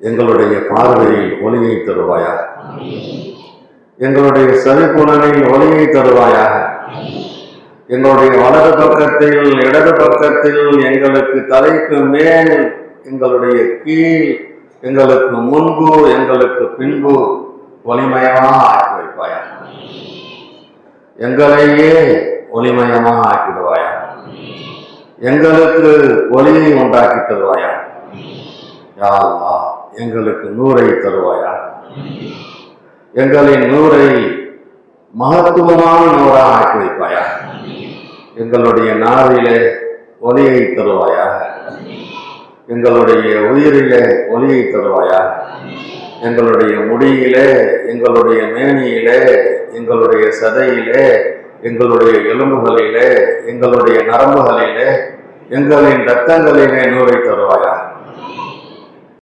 எங்களுடைய பார்வையில் ஒளியை தருவாயாக. எங்களுடைய செவிப்புலனில் ஒளியை தருவாயாக. எங்களுடைய வலது பக்கத்தில் இடது பக்கத்தில் எங்களுக்கு தலைக்கு மேல் எங்களுடைய கீழ் எங்களுக்கு முன்பு எங்களுக்கு பின்பு ஒளிமயமாக ஆக்கி வைப்பாயா எங்களையே ஒளிமயமாக ஆக்கிடுவாயா எங்களுக்கு ஒளியை உண்டாக்கி தருவாயா யா எங்களுக்கு நூறை தருவாயா? எங்களின் நூறை மகத்துவமான நூறாக ஆக்கி வைப்பாயா? எங்களுடைய நாவிலே ஒளியை தருவாயா? எங்களுடைய உயிரிலே ஒளியை தருவாயா? எங்களுடைய முடியிலே எங்களுடைய மேனியிலே எங்களுடைய சதையிலே எங்களுடைய எலும்புகளிலே எங்களுடைய நரம்புகளிலே எங்களின் ரத்தங்களிலே நூறை தருவாயா?